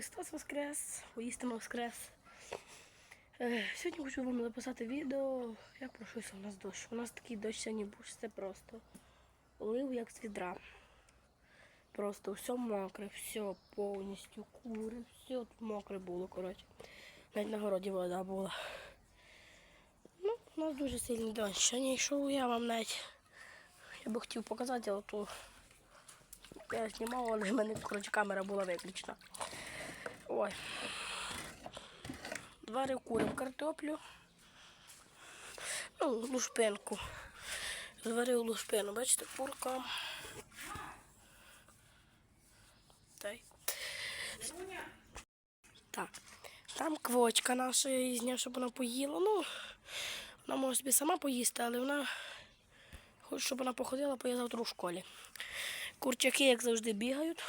Христос Воскрес, воістину Воскрес. Е, Сьогодні хочу вам записати відео, як пройшовся у нас дощ. У нас такий дощ сьогодні був, це просто лив як з відра. Просто все мокре, все повністю кури, все мокре було, коротше. Навіть на городі вода була. Ну, у нас дуже сильний дощ. Сьогодні йшов я вам навіть. Я би хотів показати, але то я знімав, але в мене коротше, камера була виключена. Ой. Зварив курям картоплю. Ну, лушпинку. Зварив лушпину, бачите, курка. Так. Там квочка наша, я зняв, щоб вона поїла. Ну, вона може собі сама поїсти, але вона хоче, щоб вона походила, бо я завтра у школі. Курчаки, як завжди, бігають.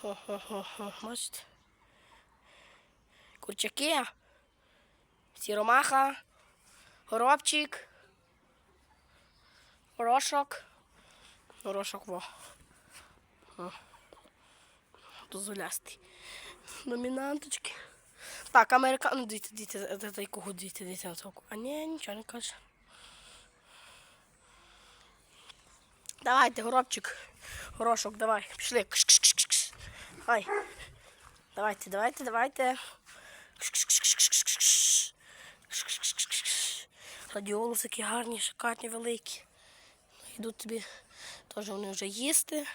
Хо-хо-хо, бачите? Курчаки. Сіромаха, горобчик, горошок. Горошок во. Дозволястий. Домінанточки. Так, америка... Ну, дивіться, дивіться, це той кого дивіться, дивіться на цього. А ні, нічого не каже. Давайте, горобчик. Горошок, давай. Пішли. Кш-кш-кш-кш. Ай. Давайте, давайте, давайте. Радіолусики гарні, шикарні, великі. Йдуть тобі теж вони вже їсти.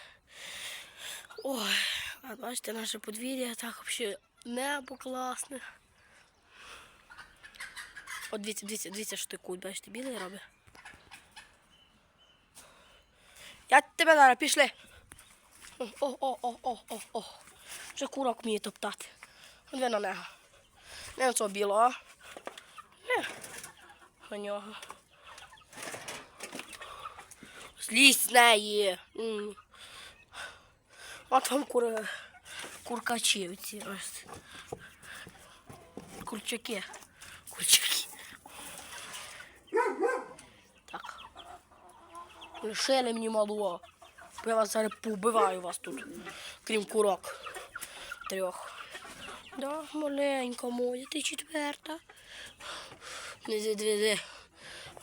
Ой, а бачите, наше подвір'я так взагалі небо класне. От дивіться, дивіться, дивіться, що той кут, бачите, білий робить. Я тебе зараз пішли. О, о, о, о, о, о, о. Вже курок вміє топтати. Ви на нього. Не на цього білого. Не. На нього. От вам кур... куркачі оці. Курчаки. Курчаки. Так. Лишили мені малого. Бо Я вас зараз повбиваю вас тут, крім курок. Трьох. Да, маленька моя, ти четверта. Не.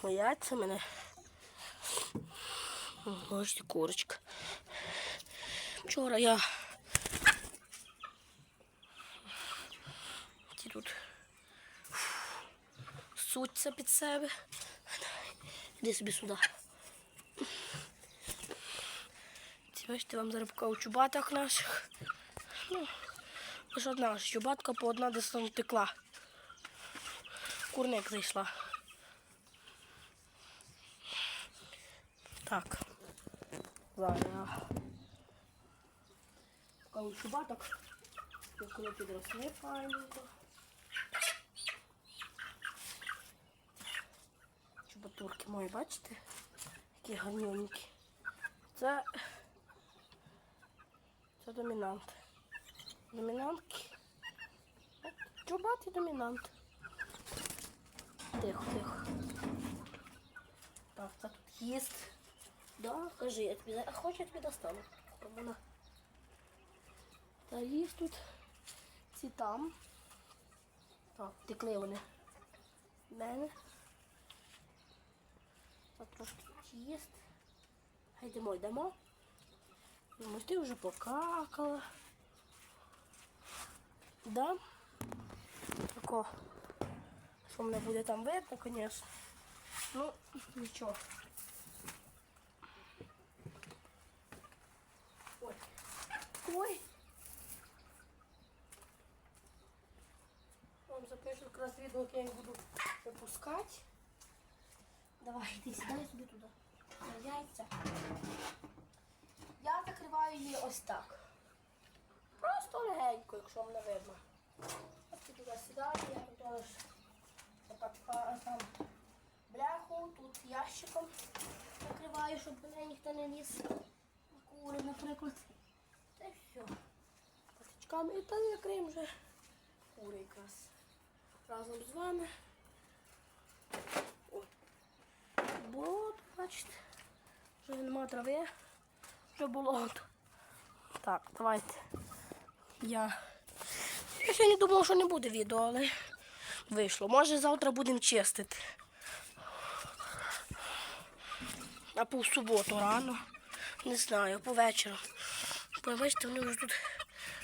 Бояться мене. Бачите, курочка. Вчора я. Ті тут суться під себе. Іди собі сюди. Ці, бачите, вам зараз покажу чубаток наших. Ну, лише одна ж чубатка по одна десь там текла. Курник зайшла. Так. Зараз чубаток. Як коли підросли файненько. Чубатурки мої, бачите? Які гарненькі. Це, це домінант. Домінантки. Чубатий домінант. Тихо, тихо. Так, це тут їсть. Да, кажи, я тобі, а хоч я тобі достану. Вона. Та їсть тут. Ці там. Так, текли вони. Мене. Та трошки їсть. Йдемо, йдемо. Думаю, ти вже покакала. Да? Тако. Що мене буде там видно, звісно. Ну, нічого. Ой. Ой. Вам запишу якраз відео, як я їх буду випускати. Давай, йди, сідай собі туди. На яйця. Я закриваю її ось так. Просто легенько, якщо вам не видно. Ось туди сідаю, я тут отак там бляху, тут ящиком закриваю, щоб мене ніхто не ліз. Кури, наприклад. Та й все. Патичками і там закриємо вже кури якраз. Разом з вами. Ой. Болото, бачите. Вже нема трави. Вже болото. Так, давайте. Я Я сьогодні думав, що не буде відео, але вийшло. Може завтра будемо чистити. Або в суботу рано. Не знаю, по вечору. Бо бачите, вони вже тут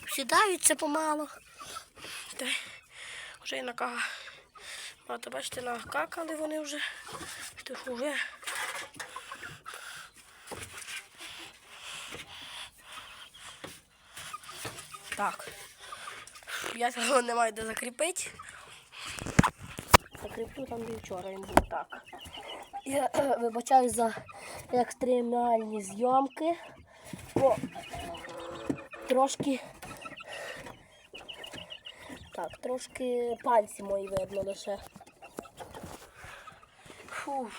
сідаються помало. Та вже і накага. Бачите, накакали вони вже. Тож вже. Так. Я цього не маю де закріпити. Закріплю там, де вчора він був так. Я е, вибачаю за екстремальні зйомки. Бо трошки. Так, трошки пальці мої видно лише. Фу.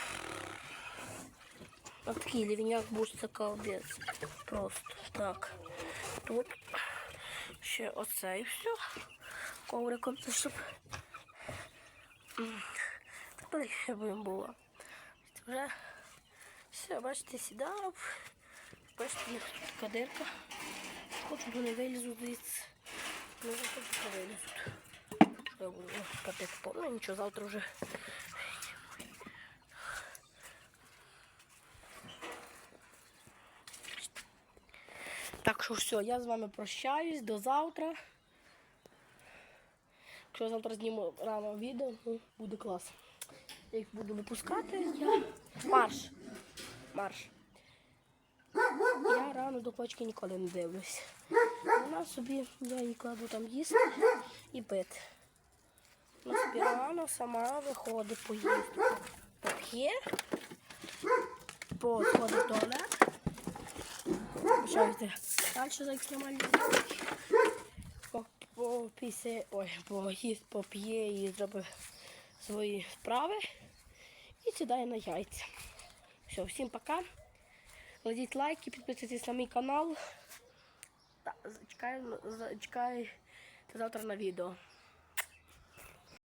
Ось такий лівняк був це колбець. Просто так. Тут ще оце і все. Ковриком це щоб. Тепер ще би було. Вже все, бачите, сідав. Бачите, них тут така дирка. Хочу, вони вилізуть звідси. Ну, що вилізуть. Я буду капець повно, нічого, завтра вже. Так що все, я з вами прощаюсь до завтра. Якщо завтра зніму рано відео, ну, буде клас. Я їх буду випускати. Я... Марш. Марш. Я рано до почки ніколи не дивлюсь. Вона собі, я їй кладу там їсти і пити. Вона собі рано сама виходить поїсти. Поп'є, походить туалет. Почавайте далі екстремальні зйомки. Попісе, ой, поїсть, поп'є і зробить свої справи і сідає на яйця. Все, всім пока. Кладіть лайки, підписуйтесь на мій канал. Чекаю, чекаю завтра на відео.